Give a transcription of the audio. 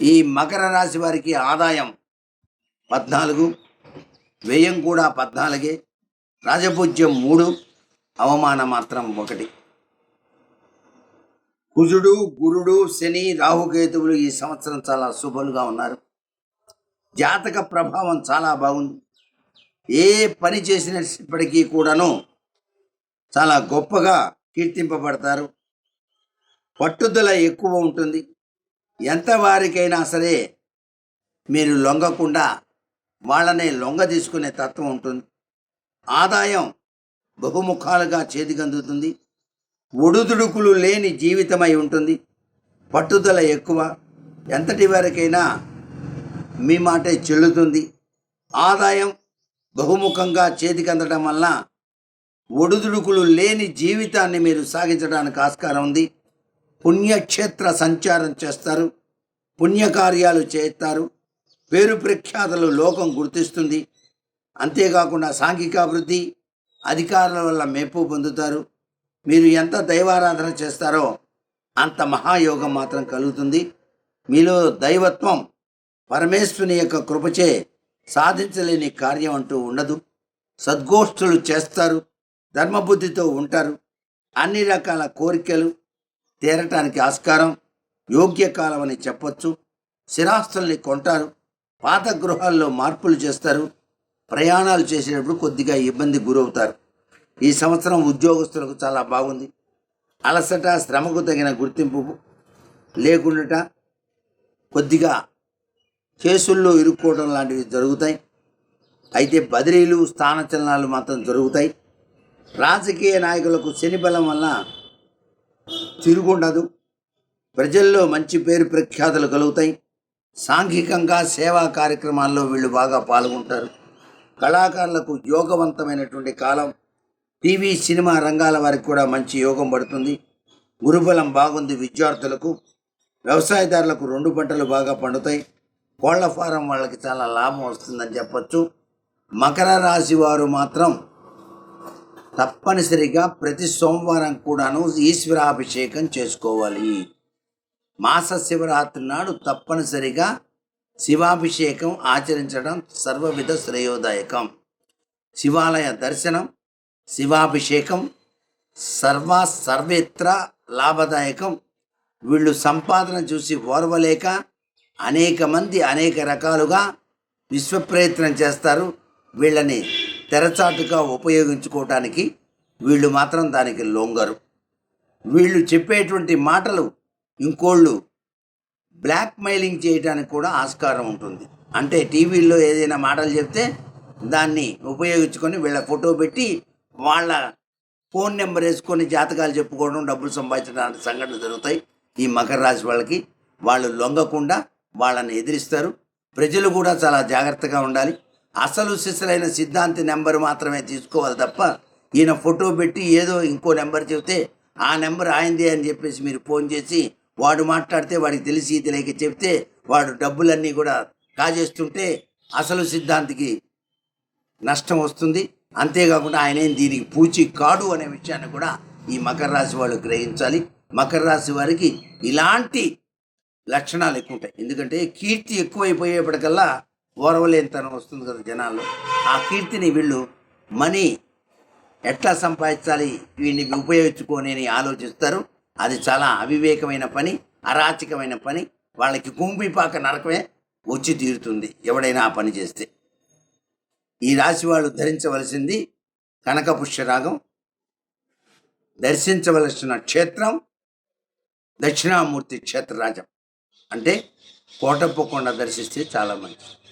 ఈ మకర రాశి వారికి ఆదాయం పద్నాలుగు వ్యయం కూడా పద్నాలుగే రాజపూజ్యం మూడు అవమానం మాత్రం ఒకటి. కుజుడు గురుడు శని రాహుకేతువులు ఈ సంవత్సరం చాలా శుభలుగా ఉన్నారు. జాతక ప్రభావం చాలా బాగుంది. ఏ పని చేసినప్పటికీ కూడాను చాలా గొప్పగా కీర్తింపబడతారు. పట్టుదల ఎక్కువ ఉంటుంది. ఎంత వారికైనా సరే మీరు లొంగకుండా వాళ్ళనే లొంగ తీసుకునే తత్వం ఉంటుంది. ఆదాయం బహుముఖాలుగా చేతికందుతుంది. ఒడుదుడుకులు లేని జీవితమై ఉంటుంది. పట్టుదల ఎక్కువ. ఎంతటి వరకైనా మీ మాటే చెల్లుతుంది. ఆదాయం బహుముఖంగా చేతికందడం వల్ల ఒడుదుడుకులు లేని జీవితాన్ని మీరు సాగించడానికి ఆస్కారం ఉంది. పుణ్యక్షేత్ర సంచారం చేస్తారు పుణ్యకార్యాలు చేస్తారు పేరు ప్రఖ్యాతలు లోకం గుర్తిస్తుంది. అంతేకాకుండా సాంఘికాభివృద్ధి అధికారుల వల్ల మెప్పు పొందుతారు. మీరు ఎంత దైవారాధన చేస్తారో అంత మహాయోగం మాత్రం కలుగుతుంది. మీలో దైవత్వం పరమేశ్వరుని యొక్క కృపచే సాధించలేని కార్యం అంటూ ఉండదు. సద్గోష్ఠులు చేస్తారు ధర్మబుద్ధితో ఉంటారు. అన్ని రకాల కోరికలు తీరటానికి ఆస్కారం యోగ్య కాలం అని చెప్పొచ్చు. స్థిరాస్తుల్ని కొంటారు. పాత గృహాల్లో మార్పులు చేస్తారు. ప్రయాణాలు చేసేటప్పుడు కొద్దిగా ఇబ్బంది గురవుతారు. ఈ సంవత్సరం ఉద్యోగస్తులకు చాలా బాగుంది. అలసట శ్రమకు తగిన గుర్తింపు లేకుండా కొద్దిగా కేసుల్లో ఇరుక్కోవడం లాంటివి జరుగుతాయి. అయితే బదిలీలు స్థానచలనాలు మాత్రం జరుగుతాయి. రాజకీయ నాయకులకు శని బలం వల్ల తిరుగుండదు. ప్రజల్లో మంచి పేరు ప్రఖ్యాతులు కలుగుతాయి. సాంఘికంగా సేవా కార్యక్రమాల్లో వీళ్ళు బాగా పాల్గొంటారు. కళాకారులకు యోగవంతమైనటువంటి కాలం. టీవీ సినిమా రంగాల వారికి కూడా మంచి యోగం పడుతుంది. గురుబలం బాగుంది విద్యార్థులకు. వ్యవసాయదారులకు రెండు పంటలు బాగా పండుతాయి. కోళ్ళ ఫారం వాళ్ళకి చాలా లాభం వస్తుందని చెప్పచ్చు. మకర రాశి వారు మాత్రం తప్పనిసరిగా ప్రతి సోమవారం కూడాను ఈశ్వరాభిషేకం చేసుకోవాలి. మాస శివరాత్రి నాడు తప్పనిసరిగా శివాభిషేకం ఆచరించడం సర్వవిధ శ్రేయోదాయకం. శివాలయ దర్శనం శివాభిషేకం సర్వ సర్వేత్ర లాభదాయకం. వీళ్ళు సంపాదన చూసి ఓర్వలేక అనేక మంది అనేక రకాలుగా విశ్వప్రయత్నం చేస్తారు. వీళ్ళని తెరచాటుగా ఉపయోగించుకోవటానికి వీళ్ళు మాత్రం దానికి లొంగరు. వీళ్ళు చెప్పేటువంటి మాటలు ఇంకోళ్ళు బ్లాక్ మెయిలింగ్ చేయడానికి కూడా ఆస్కారం ఉంటుంది. అంటే టీవీల్లో ఏదైనా మాటలు చెప్తే దాన్ని ఉపయోగించుకొని వీళ్ళ ఫోటో పెట్టి వాళ్ళ ఫోన్ నెంబర్ వేసుకొని జాతకాలు చెప్పుకోవడం డబ్బులు సంపాదించడానికి సంఘటనలు జరుగుతాయి. ఈ మకర రాశి వాళ్ళకి వాళ్ళు లొంగకుండా వాళ్ళని ఎదిరిస్తారు. ప్రజలు కూడా చాలా జాగ్రత్తగా ఉండాలి. అసలు సిసలైన సిద్ధాంతి నెంబర్ మాత్రమే తీసుకోవాలి తప్ప ఈయన ఫోటో పెట్టి ఏదో ఇంకో నెంబర్ చెబితే ఆ నెంబర్ ఆయనదే అని చెప్పేసి మీరు ఫోన్ చేసి వాడు మాట్లాడితే వాడికి తెలిసి తెలియక చెప్తే వాడు డబ్బులన్నీ కూడా కాజేస్తుంటే అసలు సిద్ధాంతికి నష్టం వస్తుంది. అంతేకాకుండా ఆయన ఏం దీనికి పూచి కాడు అనే విషయాన్ని కూడా ఈ మకర రాశి వాళ్ళు గ్రహించాలి. మకర రాశి వారికి ఇలాంటి లక్షణాలు ఎక్కువ ఉంటాయి. ఎందుకంటే కీర్తి ఎక్కువైపోయేప్పటికల్లా ఓరవలేనితనం వస్తుంది కదా జనాల్లో. ఆ కీర్తిని వీళ్ళు మనీ ఎట్లా సంపాదించాలి? వీడిని ఉపయోగించుకొని ఆలోచిస్తారు. అది చాలా అవివేకమైన పని అరాచకమైన పని. వాళ్ళకి కుంభిపాక నరకమే వచ్చి తీరుతుంది ఎవడైనా ఆ పని చేస్తే. ఈ రాశి వాళ్ళు ధరించవలసింది కనకపుష్యరాగం దర్శించవలసిన క్షేత్రం దక్షిణామూర్తి క్షేత్రరాజం అంటే కోటప్పకొండ దర్శిస్తే చాలా మంచిది.